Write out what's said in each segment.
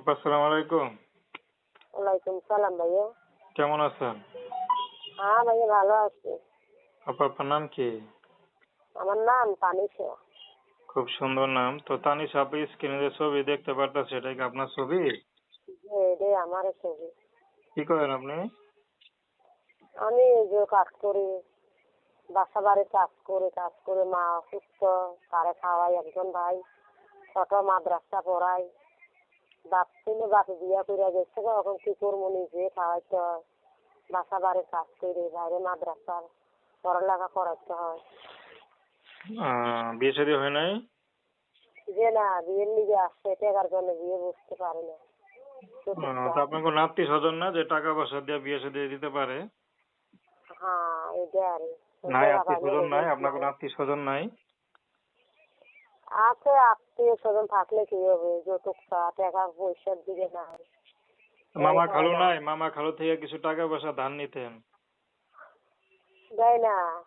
আপা আসসালামু আলাইকুম। ওয়ালাইকুম সালাম ভাইয়া। কেমন আছেন? হ্যাঁ ভাইয়া ভালো আছি। আপা আপনার নাম কি? আমার নাম তানিশা। খুব সুন্দর নাম। তো তানিশ আপনি স্ক্রিনে যে ছবি দেখতে পারতেছে এটা কি আপনার ছবি? এটাই আমার ছবি। কি করেন আপনি? আমি যে কাজ করি। বাসা বাড়ি কাজ করে কাজ করে মা অসুস্থ তারে খাওয়াই একজন ভাই। ছোট মাদ্রাসা পড়াই। বাপ ছিল বাপে বিয়া করে গেছে এখন কি করব নিজে? খাওয়াইতে হয় বাসা বাড়ির কাজ করি বাইরে মাদ্রাসার পড়ালেখা করাইতে হয়। বিয়ে শাদী হয় নাই? যে না বিয়ের লিগে আসছে টাকার জন্য বিয়ে বুঝতে পারি না। আপনার কোনো আত্মীয় স্বজন না যে টাকা পয়সা দিয়ে বিয়ে শাদী দিতে পারে? হ্যাঁ এটা আর নাই আত্মীয় স্বজন নাই আপনার কোনো আত্মীয় স্বজন নাই? আছে আত্মীয় স্বজন থাকলে কি হবে? যৌতুক টাকা পয়সার দিকে নাই মামা খালু নাই? মামা খালু থেকে কিছু টাকা পয়সা ধার নিতেন? দেয় না।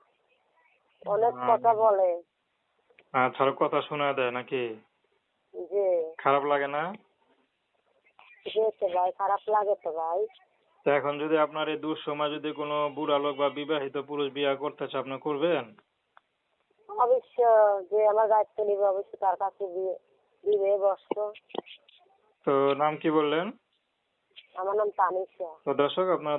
অনেক কথা বলে। আচ্ছা কথা শোনা দেয় নাকি? যে খারাপ লাগে না? ভাই খারাপ লাগে তো ভাই। এখন যদি আপনার এই দুঃসময় যদি কোনো বুড়া লোক বা বিবাহিত পুরুষ বিয়ে করতে চায় আপনি করবেন? অবশ্য যে আমার দায়িত্ব নিবে অবশ্য তার কাছে দিয়ে দিবে বস্ত্র তো নাম কি বললেন? আমার নাম তানিশা। তো দর্শক আপনারা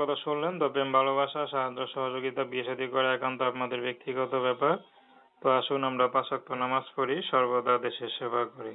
কথা শুনলেন। তো প্রেম ভালোবাসা সাহায্য সহযোগিতা বিয়ে শাদী করা একান্ত আপনাদের ব্যক্তিগত ব্যাপার। তো আসুন আমরা পাঁচ নামাজ পড়ি সর্বদা দেশের সেবা করি।